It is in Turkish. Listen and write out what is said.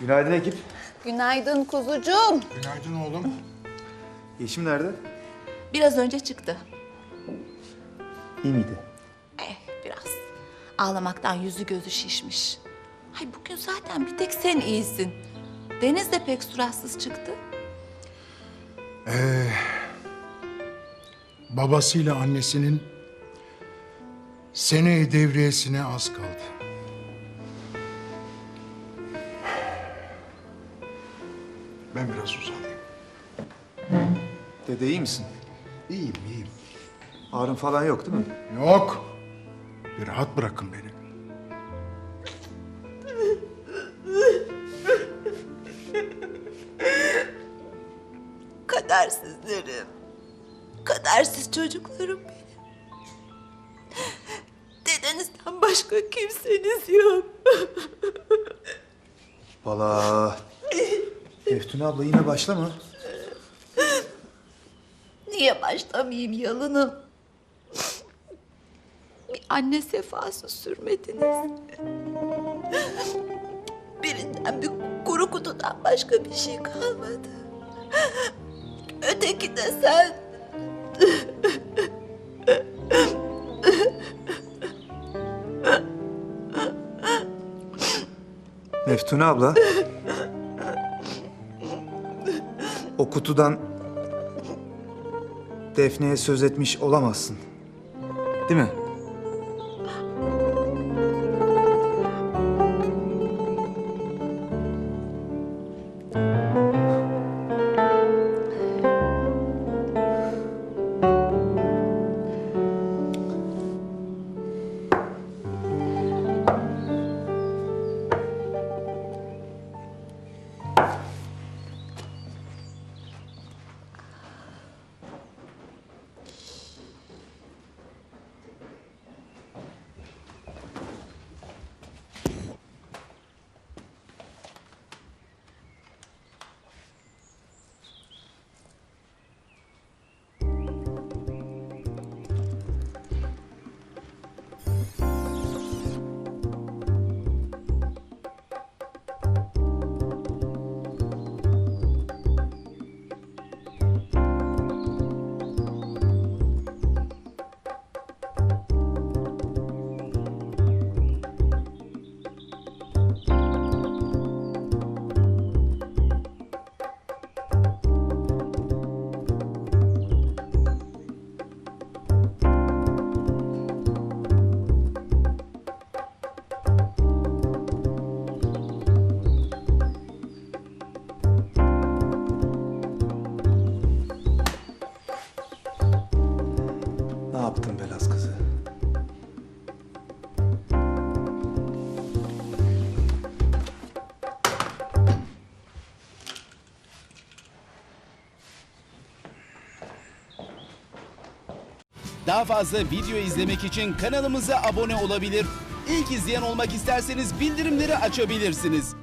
Günaydın ekip. Günaydın kuzucuğum. Günaydın oğlum. Yeşim nerede? Biraz önce çıktı. İyi miydi? Eh biraz. Ağlamaktan yüzü gözü şişmiş. Hay bugün zaten bir tek sen iyisin. Deniz de pek suratsız çıktı. Babasıyla annesinin sene devriyesine az kaldı. Ben biraz uzanayım. Dede iyi misin? İyiyim, iyiyim. Ağrın falan yok değil mi? Yok. Bir rahat bırakın beni. Kadersizlerim. Kadersiz çocuklarım benim. Dedenizden başka kimseniz yok. Valla. Meftun abla yine başlama. Niye başlamayayım yalınım? Bir anne sefası sürmediniz. Birinden bir kuru kutudan başka bir şey kalmadı. Öteki de sen. Meftun abla. O kutudan Defne'ye söz etmiş olamazsın. Değil mi? Yaptın Belaz kızı? Daha fazla video izlemek için kanalımıza abone olabilir. İlk izleyen olmak isterseniz bildirimleri açabilirsiniz.